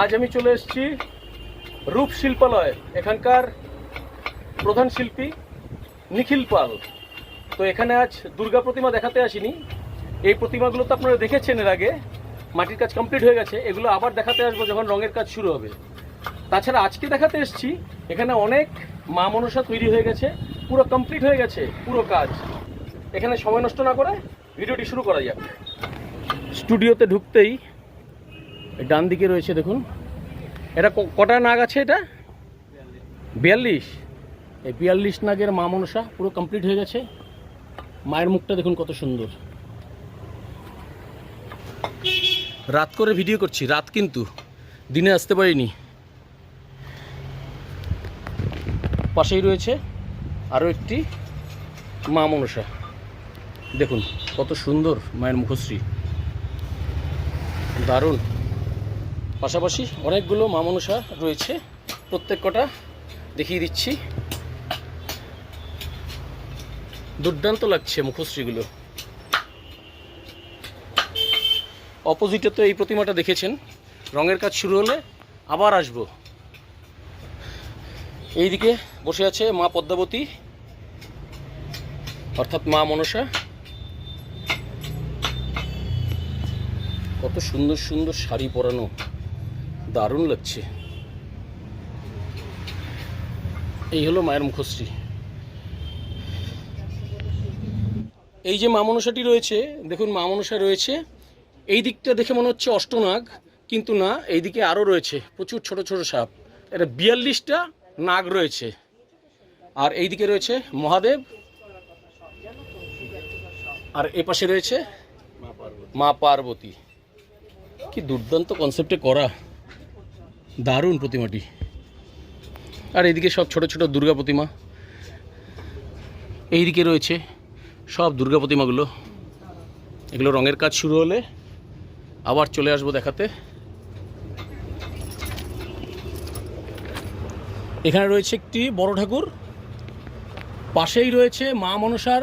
আজ আমি চলে এসেছি রূপ শিল্পালয়। এখানকার প্রধান শিল্পী নিখিল পাল। তো এখানে আজ দুর্গা প্রতিমা দেখাতে আসিনি। এই প্রতিমাগুলো তো আপনারা দেখেছেন এর আগে। মাটির কাজ কমপ্লিট হয়ে গেছে। এগুলো আবার দেখাতে আসব যখন রঙের কাজ শুরু হবে। তাছাড়া আজকে দেখাতে এসেছি, এখানে অনেক মা মনসা তৈরি হয়ে গেছে। পুরো কমপ্লিট হয়ে গেছে, পুরো কাজ। এখানে সময় নষ্ট না করে ভিডিওটি শুরু করা যাক। স্টুডিওতে ঢুকতেই ডান দিকে রয়েছে, দেখুন। এটা কটা নাগ আছে এটা? বিয়াল্লিশ। এই বিয়াল্লিশ নাগের মা মনসা পুরো কমপ্লিট হয়ে গেছে। মায়ের মুখটা দেখুন কত সুন্দর। রাত করে ভিডিও করছি, রাত কিন্তু। দিনে আসতে পারিনি। পাশেই রয়েছে আরও একটি মা মনসা। দেখুন, কত সুন্দর মায়ের মুখশ্রী। দারুণ। পাশাপাশি অনেকগুলো মা মনসা রয়েছে। প্রত্যেক কটা দেখিয়ে দিচ্ছি। দুর্দান্ত লাগছে মুখশ্রীগুলো। অপোজিটে তো এই প্রতিমাটা দেখেছেন। রঙের কাজ শুরু হলে আবার আসব। এইদিকে বসে আছে মা পদ্মাবতী, অর্থাৎ মা মনসা। কত সুন্দর সুন্দর শাড়ি পরানো। দারুণ লাগছে। এই হলো মায়ের মুখশ্রী। এই যে মা মনসাটি রয়েছে, দেখুন মা মনসা রয়েছে। এই দিকটা দেখে মনে হচ্ছে অষ্টনাগ, কিন্তু না এইদিকে আরও রয়েছে, প্রচুর ছোট ছোট সাপ। এটা বিয়াল্লিশটা নাগ রয়েছে। আর এইদিকে রয়েছে মহাদেব। আর এ পাশে রয়েছে মা পার্বতী। কি দুর্দান্ত কনসেপ্টে করা। দারুণ প্রতিমাটি। আর এইদিকে সব ছোট ছোট দুর্গা প্রতিমা। এইদিকে রয়েছে সব দুর্গা প্রতিমাগুলো। এগুলো রঙের কাজ শুরু হলে আবার চলে আসব দেখাতে। এখানে রয়েছে একটি বড় ঠাকুর। পাশেই রয়েছে মা মনসার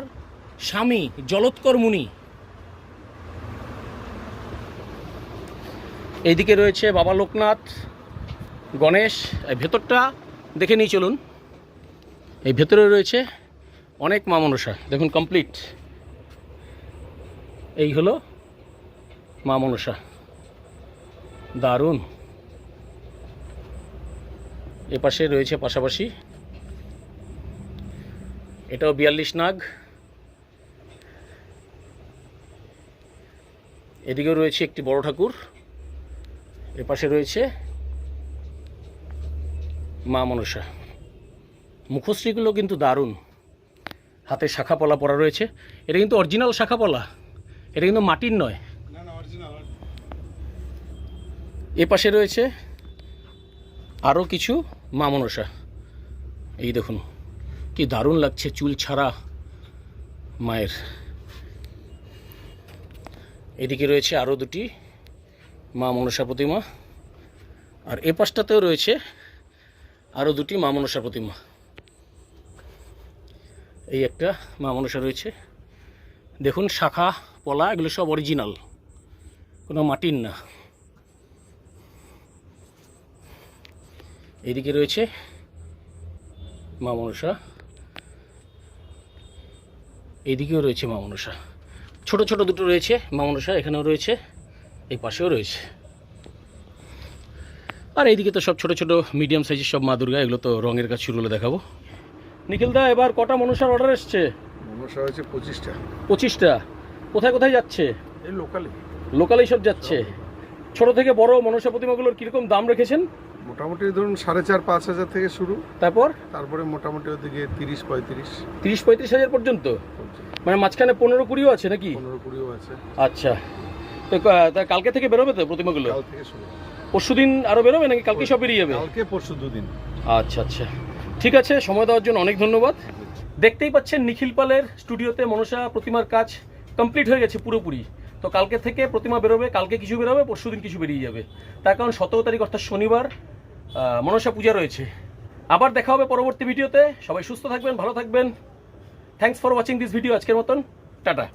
স্বামী জলোৎকর মুনি। এইদিকে রয়েছে বাবা লোকনাথ গণেশ, এই ভেতরটা দেখে নিয়ে চলুন। এই ভেতরে রয়েছে অনেক মা মনসা। দেখুন কমপ্লিট এই হলো মা মনসা। দারুণ। এপাশে রয়েছে পাশাপাশি এটাও বিয়াল্লিশ নাগ। এদিকেও রয়েছে একটি বড় ঠাকুর। এপাশে রয়েছে মা মনসা। মুখশ্রীগুলো কিন্তু দারুণ। হাতে শাখা পলা পরা রয়েছে। এটা কিন্তু অরিজিনাল শাখা পলা এটা কিন্তু মাটির নয়। এ পাশে রয়েছে আরও কিছু মা মনসা। এই দেখুন কি দারুণ লাগছে চুল ছাড়া মায়ের। এদিকে রয়েছে আরও দুটি মা মনসা প্রতিমা। আর এ পাশটাতেও রয়েছে আরও দুটি মা মনসা প্রতিমা। এই একটা মা মনসা রয়েছে। দেখুন, শাখা, পলা, এগুলো সব অরিজিনাল কোনো মাটির না। এদিকে রয়েছে মা মনসা। এইদিকেও রয়েছে মা মনসা। ছোটো ছোটো দুটো রয়েছে মা মনসা, এখানেও রয়েছে, এই পাশেও রয়েছে। আর এইদিকে তো সব ছোট ছোট মিডিয়াম সাইজের সব মা দুর্গা এগুলো তো রঙের কাজ শুরু হলে দেখাবো। নিখিল দা এবার কটা মনসার অর্ডার এসছে? মনসা হয়েছে পঁচিশটা। পঁচিশটা। কোথায় কোথায় যাচ্ছে? এই লোকালে লোকালেই সব যাচ্ছে। ছোট থেকে বড় মনসা প্রতিমাগুলোর কীরকম দাম রেখেছেন? মোটামুটি ধরুন সাড়ে চার পাঁচ হাজার থেকে শুরু। তারপর? তারপরে মোটামুটি ওদিকে তিরিশ পঁয়ত্রিশ। তিরিশ পঁয়ত্রিশ হাজার পর্যন্ত? মানে মাঝখানে পনেরো কুড়িও আছে নাকি? পনেরো কুড়িও আছে। আচ্ছা। তো তা কালকে থেকে বেরোবে তো প্রতিমাগুলো? কাল থেকে শুরু। পরশু দিন আরও বেরোবে নাকি কালকে সব বেরিয়ে যাবে? কালকে পরশু দুদিন আচ্ছা আচ্ছা। ঠিক আছে সময় দেওয়ার জন্য অনেক ধন্যবাদ। দেখতেই পাচ্ছেন নিখিল পালের স্টুডিওতে মনসা প্রতিমার কাজ কমপ্লিট হয়ে গেছে পুরোপুরি। তো কালকে থেকে প্রতিমা বেরোবে কালকে কিছু বেরোবে পরশু দিন কিছু বেরিয়ে যাবে। তার কারণ সতেরো তারিখ অর্থাৎ শনিবার মনসা পূজা রয়েছে। আবার দেখা হবে পরবর্তী ভিডিওতে। সবাই সুস্থ থাকবেন ভালো থাকবেন। Thanks for watching this video আজকের মতন। টাটা।